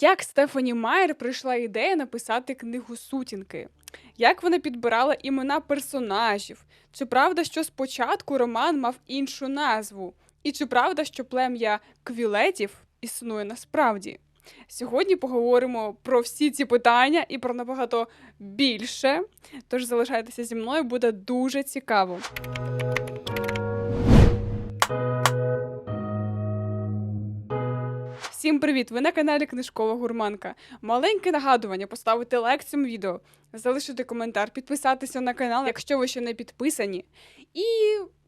Як Стефані Майер прийшла ідея написати книгу сутінки? Як вона підбирала імена персонажів? Чи правда, що спочатку роман мав іншу назву? І чи правда, що плем'я квілетів існує насправді? Сьогодні поговоримо про всі ці питання і про набагато більше. Тож залишайтеся зі мною, буде дуже цікаво. Всім привіт! Ви на каналі Книжкова Гурманка. Маленьке нагадування поставити лайк цьому відео, залишити коментар, підписатися на канал, якщо ви ще не підписані. І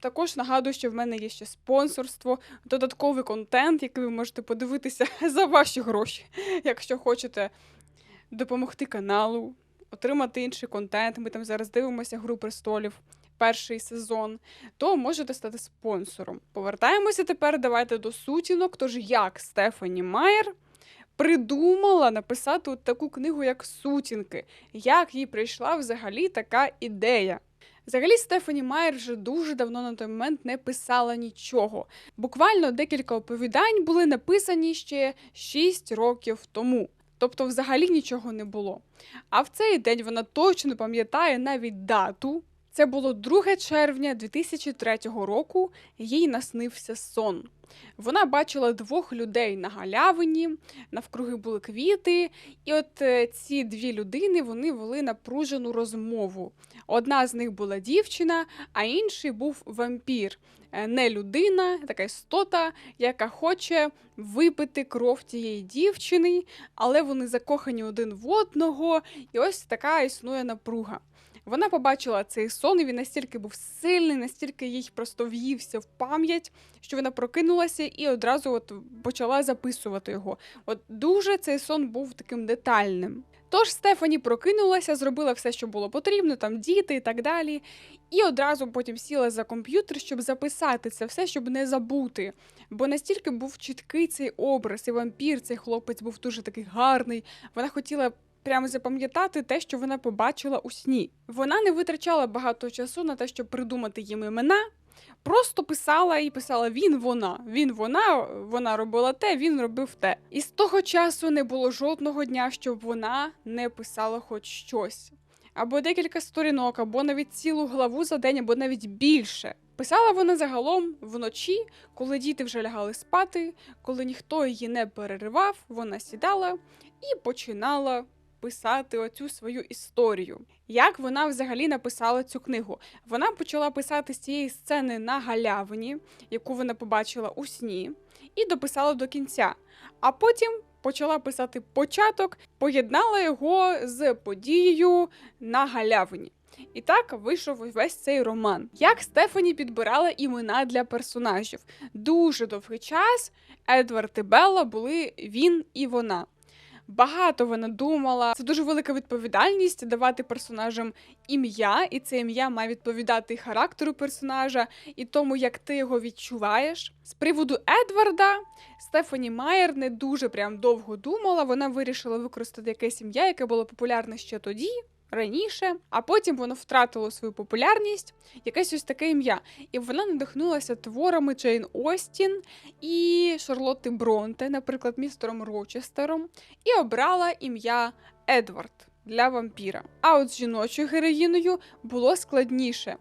також нагадую, що в мене є ще спонсорство, додатковий контент, який ви можете подивитися за ваші гроші, якщо хочете допомогти каналу, отримати інший контент. Ми там зараз дивимося Гру престолів. Перший сезон, то можете стати спонсором. Повертаємося тепер. Давайте до сутінок. Тож як Стефані Майер придумала написати от таку книгу, як Сутінки, як їй прийшла взагалі така ідея. Взагалі, Стефані Майер вже дуже давно на той момент не писала нічого. Буквально декілька оповідань були написані ще 6 років тому. Тобто, взагалі нічого не було. А в цей день вона точно пам'ятає навіть дату. Це було 2 червня 2003 року. Їй наснився сон. Вона бачила двох людей на галявині, навкруги були квіти, і от е, ці дві людини вони вели напружену розмову. Одна з них була дівчина, а інший був вампір. Е, Не людина, така істота, яка хоче випити кров тієї дівчини, але вони закохані один в одного, і ось така існує напруга. Вона побачила цей сон, і він настільки був сильний, настільки їй просто в'ївся в пам'ять, що вона прокинулася і одразу от почала записувати його. От дуже цей сон був таким детальним. Тож Стефані прокинулася, зробила все, що було потрібно, там діти і так далі. І одразу потім сіла за комп'ютер, щоб записати це все, щоб не забути. Бо настільки був чіткий цей образ, і вампір, цей хлопець був дуже такий гарний. Вона хотіла прямо запам'ятати те, що вона побачила у сні. Вона не витрачала багато часу на те, щоб придумати їм імена. Просто писала і писала він, вона, він, вона, вона робила те, він робив те. І з того часу не було жодного дня, щоб вона не писала хоч щось. Або декілька сторінок, або навіть цілу главу за день, або навіть більше. Писала вона загалом вночі, коли діти вже лягали спати, коли ніхто її не переривав, вона сідала і починала писати оцю свою історію. Як вона взагалі написала цю книгу? Вона почала писати з цієї сцени на галявині, яку вона побачила у сні, і дописала до кінця. А потім почала писати початок, поєднала його з подією на галявині. І так вийшов весь цей роман. Як Стефані підбирала імена для персонажів. Дуже довгий час Едвард і Белла були він і вона. Багато вона думала. Це дуже велика відповідальність давати персонажам ім'я, і це ім'я має відповідати характеру персонажа і тому, як ти його відчуваєш. З приводу Едварда Стефані Майер не дуже прям довго думала. Вона вирішила використати якесь ім'я, яке було популярне ще тоді. Раніше, а потім воно втратило свою популярність, якесь ось таке ім'я. І вона надихнулася творами Джейн Остін і Шарлотти Бронте, наприклад, містером Рочестером, і обрала ім'я Едвард для вампіра. А от з жіночою героїною було складніше.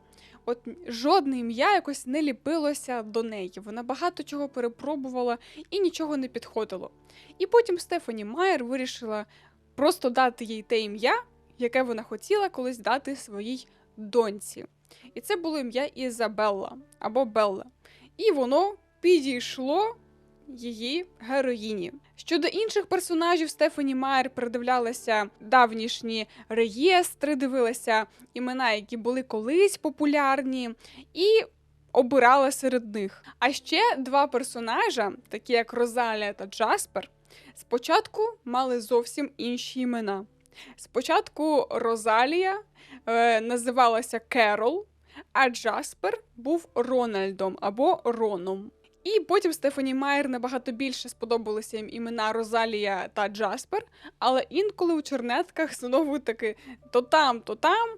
От жодне ім'я якось не ліпилося до неї. Вона багато чого перепробувала і нічого не підходило. І потім Стефані Майер вирішила просто дати їй те ім'я, яке вона хотіла колись дати своїй доньці. І це було ім'я Ізабелла або Белла. І воно підійшло її героїні. Щодо інших персонажів, Стефані Майер передивлялася давнішні реєстри, дивилася імена, які були колись популярні, і обирала серед них. А ще два персонажа, такі як Розалія та Джаспер, спочатку мали зовсім інші імена. Спочатку Розалія е, називалася Керол, а Джаспер був Рональдом або Роном. І потім Стефані Майер набагато більше сподобалися їм імена Розалія та Джаспер, але інколи у чернетках знову таки то там, то там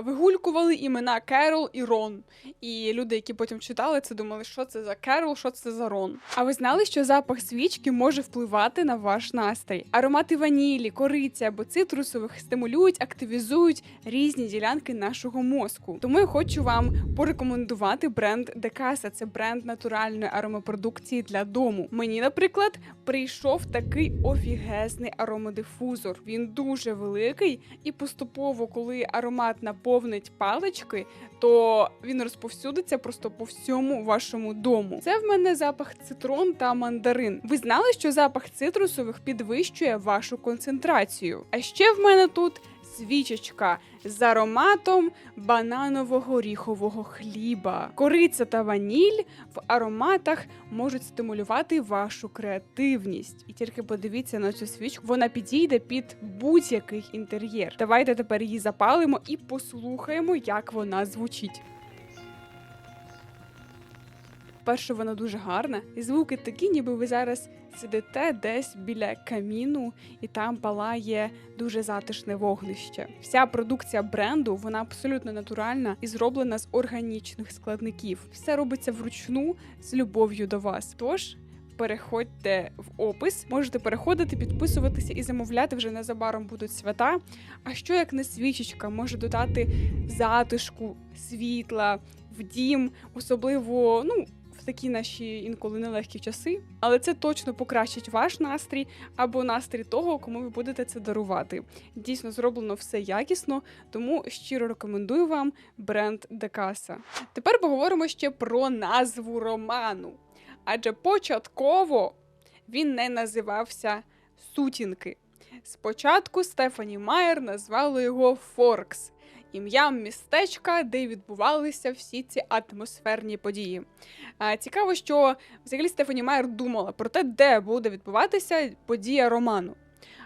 вигулькували імена Керол і Рон. І люди, які потім читали це, думали, що це за Керол, що це за Рон. А ви знали, що запах свічки може впливати на ваш настрій? Аромати ванілі, кориці або цитрусових стимулюють, активізують різні ділянки нашого мозку. Тому я хочу вам порекомендувати бренд Декаса. Це бренд натуральної аромапродукції для дому. Мені, наприклад, прийшов такий офігезний аромадифузор. Він дуже великий, і поступово, коли аромат наповнить палички, то він розповсюдиться просто по всьому вашому дому. Це в мене запах цитрон та мандарин. Ви знали, що запах цитрусових підвищує вашу концентрацію? А ще в мене тут. Свічечка з ароматом бананово-горіхового хліба. Кориця та ваніль в ароматах можуть стимулювати вашу креативність. І тільки подивіться на цю свічку, вона підійде під будь-який інтер'єр. Давайте тепер її запалимо і послухаємо, як вона звучить. Перше, вона дуже гарна, і звуки такі, ніби ви зараз сидите десь біля каміну, і там палає дуже затишне вогнище. Вся продукція бренду вона абсолютно натуральна і зроблена з органічних складників. Все робиться вручну з любов'ю до вас. Тож. Переходьте в опис, можете переходити, підписуватися і замовляти вже незабаром будуть свята. А що як не свічечка може додати затишку, світла в дім, особливо ну в такі наші інколи нелегкі часи, але це точно покращить ваш настрій або настрій того, кому ви будете це дарувати. Дійсно зроблено все якісно, тому щиро рекомендую вам бренд Декаса. Тепер поговоримо ще про назву роману. Адже початково він не називався Сутінки. Спочатку Стефані Майер назвала його Форкс, ім'ям містечка, де відбувалися всі ці атмосферні події. Цікаво, що взагалі Стефані Майер думала про те, де буде відбуватися подія роману.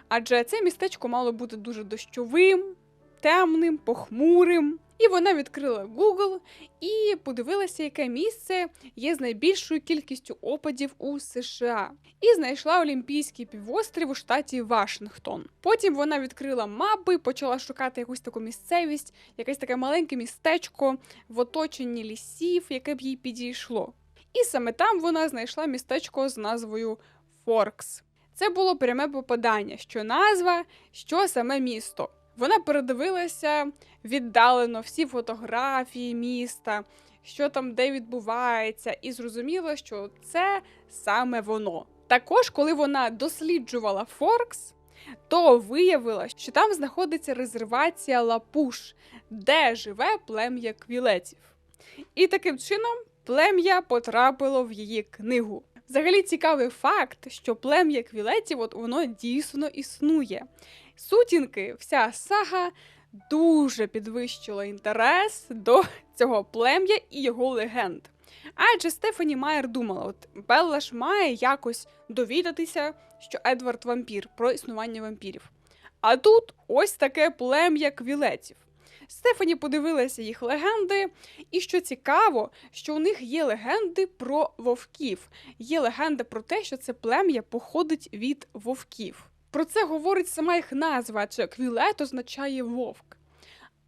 Адже це містечко мало бути дуже дощовим, темним, похмурим. І вона відкрила Google і подивилася, яке місце є з найбільшою кількістю опадів у США, і знайшла Олімпійський півострів у штаті Вашингтон. Потім вона відкрила мапи, почала шукати якусь таку місцевість, якесь таке маленьке містечко в оточенні лісів, яке б їй підійшло. І саме там вона знайшла містечко з назвою Форкс. Це було пряме попадання, що назва, що саме місто. Вона передивилася віддалено всі фотографії міста, що там де відбувається, і зрозуміла, що це саме воно. Також, коли вона досліджувала Форкс, то виявила, що там знаходиться резервація Лапуш, де живе плем'я квілетів. І таким чином плем'я потрапило в її книгу. Взагалі цікавий факт, що плем'я квілетів от воно дійсно існує. Сутінки, вся сага дуже підвищила інтерес до цього плем'я і його легенд. Адже Стефані Майер думала, от Белла ж має якось довідатися, що Едвард вампір про існування вампірів. А тут ось таке плем'я квілетів. Стефані подивилася їх легенди, і що цікаво, що у них є легенди про вовків. Є легенда про те, що це плем'я походить від вовків. Про це говорить сама їх назва, адже квілет означає вовк.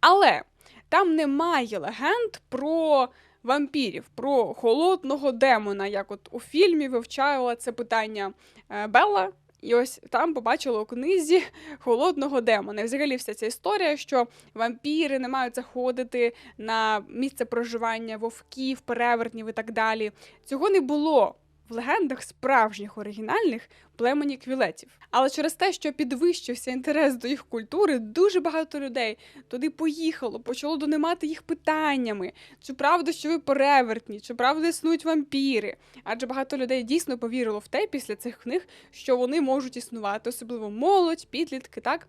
Але там немає легенд про вампірів, про холодного демона, як от у фільмі вивчала це питання е, Белла. І ось там побачила у книзі холодного демона. І взагалі вся ця історія, що вампіри не мають заходити на місце проживання вовків, перевертнів і так далі. Цього не було в легендах справжніх оригінальних племені квілетів. Але через те, що підвищився інтерес до їх культури, дуже багато людей туди поїхало, почало донимати їх питаннями: чи правда, що ви перевертні, чи правда існують вампіри? Адже багато людей дійсно повірило в те після цих книг, що вони можуть існувати, особливо молодь, підлітки, так.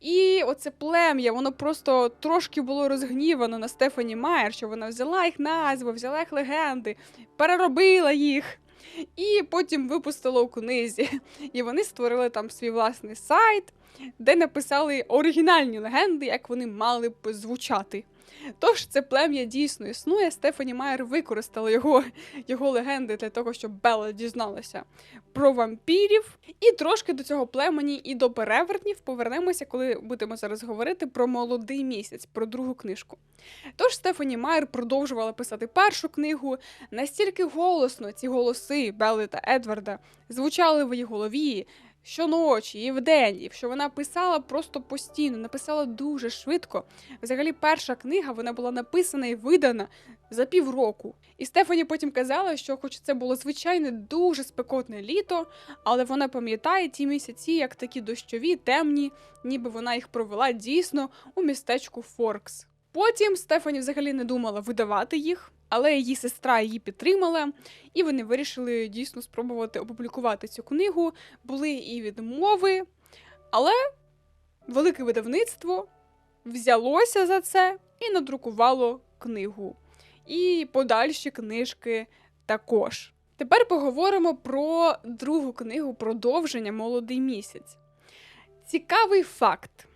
І оце плем'я, воно просто трошки було розгнівано на Стефані Майер, що вона взяла їх назви, взяла їх легенди, переробила їх. І потім випустила у книзі. І вони створили там свій власний сайт, де написали оригінальні легенди, як вони мали б звучати. Тож це плем'я дійсно існує. Стефані Майер використала його, його легенди для того, щоб Белла дізналася про вампірів. І трошки до цього племені і до перевертнів повернемося, коли будемо зараз говорити про молодий місяць, про другу книжку. Тож Стефані Майер продовжувала писати першу книгу. Настільки голосно ці голоси Белли та Едварда звучали в її голові. Щоночі і вдень, і що вона писала просто постійно, написала дуже швидко. Взагалі, перша книга вона була написана і видана за півроку. І Стефані потім казала, що, хоч це було звичайне дуже спекотне літо, але вона пам'ятає ті місяці, як такі дощові, темні, ніби вона їх провела дійсно у містечку Форкс. Потім Стефані взагалі не думала видавати їх, але її сестра її підтримала, і вони вирішили дійсно спробувати опублікувати цю книгу. Були і відмови, але велике видавництво взялося за це і надрукувало книгу. І подальші книжки також. Тепер поговоримо про другу книгу продовження Молодий місяць. Цікавий факт.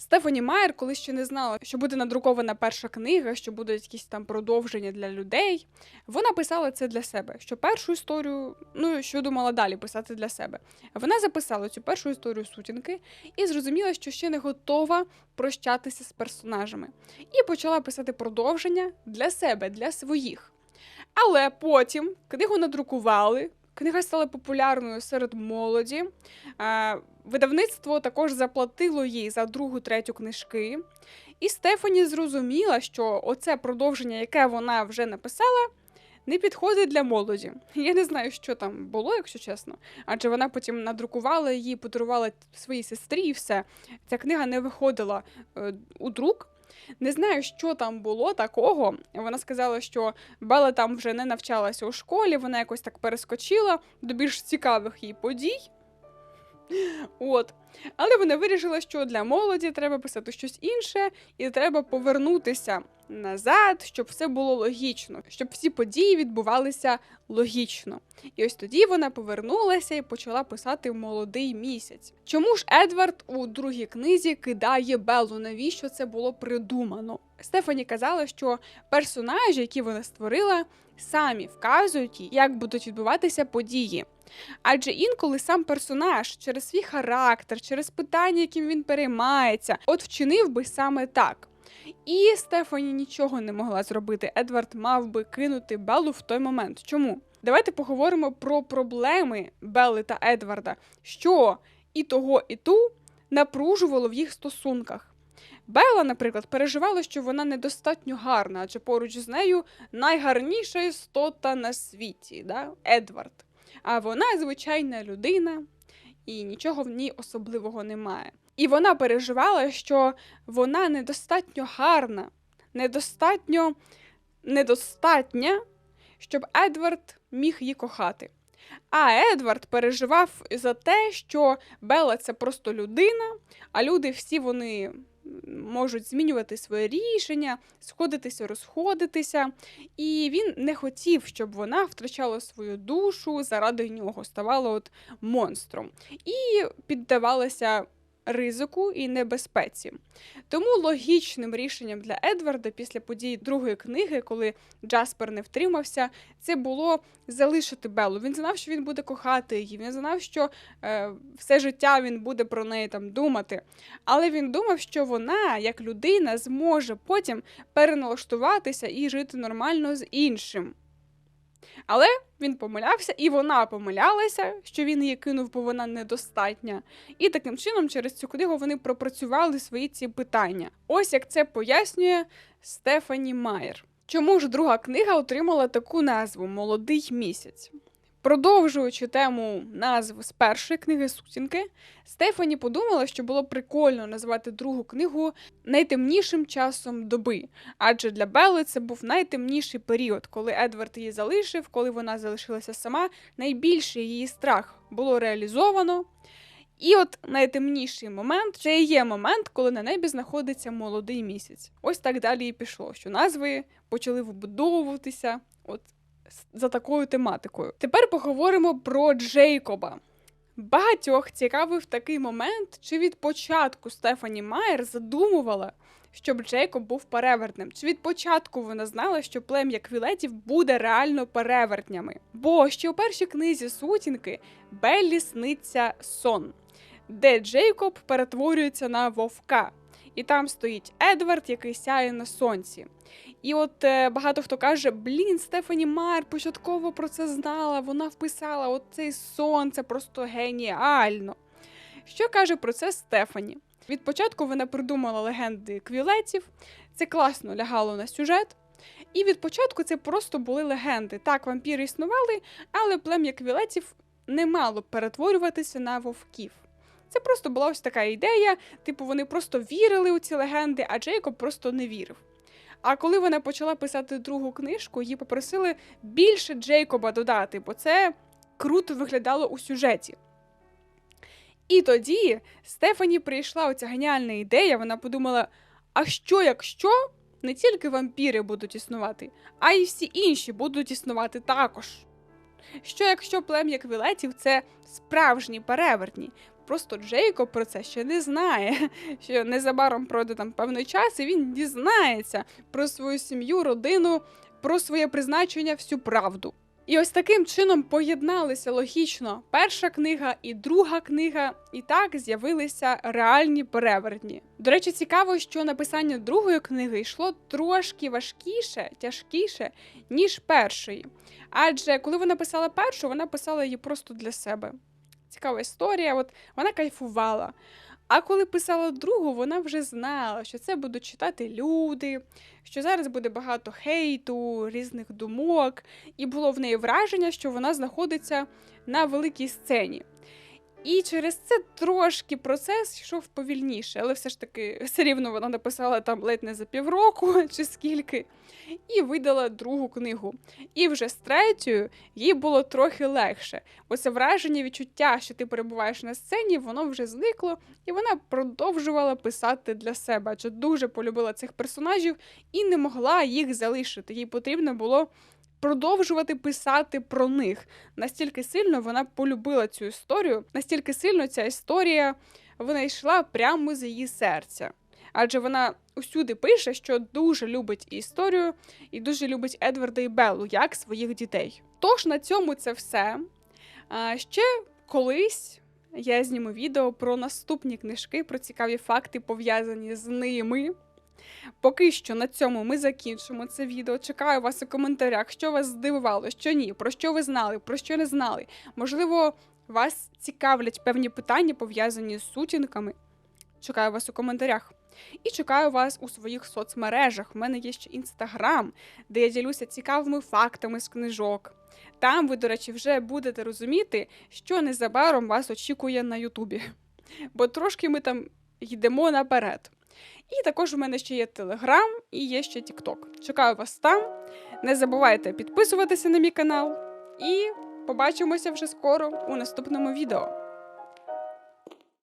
Стефані Майер, коли ще не знала, що буде надрукована перша книга, що будуть якісь там продовження для людей. Вона писала це для себе. Що першу історію, ну що думала далі писати для себе. Вона записала цю першу історію сутінки і зрозуміла, що ще не готова прощатися з персонажами. І почала писати продовження для себе, для своїх. Але потім книгу надрукували. Книга стала популярною серед молоді. Видавництво також заплатило їй за другу, третю книжки. І Стефані зрозуміла, що оце продовження, яке вона вже написала, не підходить для молоді. Я не знаю, що там було, якщо чесно. Адже вона потім надрукувала її, подарувала своїй сестрі, і все. Ця книга не виходила е, у друк. Не знаю, що там було такого. Вона сказала, що Бела там вже не навчалася у школі, вона якось так перескочила до більш цікавих їй подій. От. Але вона вирішила, що для молоді треба писати щось інше, і треба повернутися назад, щоб все було логічно, щоб всі події відбувалися логічно. І ось тоді вона повернулася і почала писати молодий місяць. Чому ж Едвард у другій книзі кидає Беллу? Навіщо це було придумано? Стефані казала, що персонажі, які вона створила, самі вказують, як будуть відбуватися події. Адже інколи сам персонаж через свій характер, через питання, яким він переймається, от вчинив би саме так. І Стефані нічого не могла зробити. Едвард мав би кинути Беллу в той момент. Чому? Давайте поговоримо про проблеми Белли та Едварда, що і того, і ту напружувало в їх стосунках. Белла, наприклад, переживала, що вона недостатньо гарна, адже поруч з нею найгарніша істота на світі, да? Едвард. А вона звичайна людина, і нічого в ній особливого немає. І вона переживала, що вона недостатньо гарна, недостатньо недостатня, щоб Едвард міг її кохати. А Едвард переживав за те, що Белла це просто людина, а люди всі вони можуть змінювати своє рішення, сходитися, розходитися. І він не хотів, щоб вона втрачала свою душу заради нього, ставала от монстром і піддавалася ризику і небезпеці. Тому логічним рішенням для Едварда після подій другої книги, коли Джаспер не втримався, це було залишити Беллу. Він знав, що він буде кохати її. Він знав, що е, все життя він буде про неї там думати. Але він думав, що вона, як людина, зможе потім переналаштуватися і жити нормально з іншим. Але він помилявся, і вона помилялася, що він її кинув, бо вона недостатня. І таким чином, через цю книгу вони пропрацювали свої ці питання. Ось як це пояснює Стефані Майер. Чому ж друга книга отримала таку назву Молодий місяць? Продовжуючи тему назв з першої книги Сутінки, Стефані подумала, що було прикольно назвати другу книгу найтемнішим часом доби, адже для Белли це був найтемніший період, коли Едвард її залишив, коли вона залишилася сама. Найбільший її страх було реалізовано. І от найтемніший момент це і є момент, коли на небі знаходиться молодий місяць. Ось так далі і пішло, що назви почали вибудовуватися. От за такою тематикою. Тепер поговоримо про Джейкоба. Багатьох цікавив такий момент, чи від початку Стефані Майер задумувала, щоб Джейкоб був перевертним. Чи від початку вона знала, що плем'я квілетів буде реально перевертнями? Бо ще у першій книзі сутінки Беллі сниться сон, де Джейкоб перетворюється на вовка, і там стоїть Едвард, який сяє на сонці. І от е, багато хто каже: блін, Стефані Майер початково про це знала, вона вписала от цей сон, це просто геніально. Що каже про це Стефані? Від початку вона придумала легенди квілетів, це класно лягало на сюжет. І від початку це просто були легенди. Так, вампіри існували, але плем'я квілетів не мало перетворюватися на вовків. Це просто була ось така ідея, типу, вони просто вірили у ці легенди, а Джейкоб просто не вірив. А коли вона почала писати другу книжку, її попросили більше Джейкоба додати, бо це круто виглядало у сюжеті. І тоді Стефані прийшла оця геніальна ідея, вона подумала: а що, якщо не тільки вампіри будуть існувати, а й всі інші будуть існувати також? Що якщо плем'я квілетів це справжні перевертні? Просто Джейкоб про це ще не знає. Що незабаром пройде там певний час, і він дізнається про свою сім'ю, родину, про своє призначення, всю правду. І ось таким чином поєдналися логічно перша книга і друга книга, і так з'явилися реальні перевертні. До речі, цікаво, що написання другої книги йшло трошки важкіше, тяжкіше, ніж першої. Адже коли вона писала першу, вона писала її просто для себе. Цікава історія, от вона кайфувала. А коли писала другу, вона вже знала, що це будуть читати люди, що зараз буде багато хейту, різних думок, і було в неї враження, що вона знаходиться на великій сцені. І через це трошки процес йшов повільніше, але все ж таки все рівно вона написала там ледь не за півроку чи скільки, і видала другу книгу. І вже з третьою їй було трохи легше, бо це враження, відчуття, що ти перебуваєш на сцені, воно вже зникло, і вона продовжувала писати для себе, адже дуже полюбила цих персонажів і не могла їх залишити. Їй потрібно було продовжувати писати про них. Настільки сильно вона полюбила цю історію, настільки сильно ця історія вона йшла прямо з її серця. Адже вона усюди пише, що дуже любить історію і дуже любить Едварда і Беллу як своїх дітей. Тож на цьому це все. А ще колись я зніму відео про наступні книжки, про цікаві факти, пов'язані з ними. Поки що на цьому ми закінчимо це відео. Чекаю вас у коментарях, що вас здивувало, що ні, про що ви знали, про що не знали. Можливо, вас цікавлять певні питання, пов'язані з сутінками. Чекаю вас у коментарях. І чекаю вас у своїх соцмережах. У мене є ще інстаграм, де я ділюся цікавими фактами з книжок. Там ви, до речі, вже будете розуміти, що незабаром вас очікує на Ютубі. Бо трошки ми там йдемо наперед. І також у мене ще є Телеграм і є ще Тікток. Чекаю вас там. Не забувайте підписуватися на мій канал. І побачимося вже скоро у наступному відео.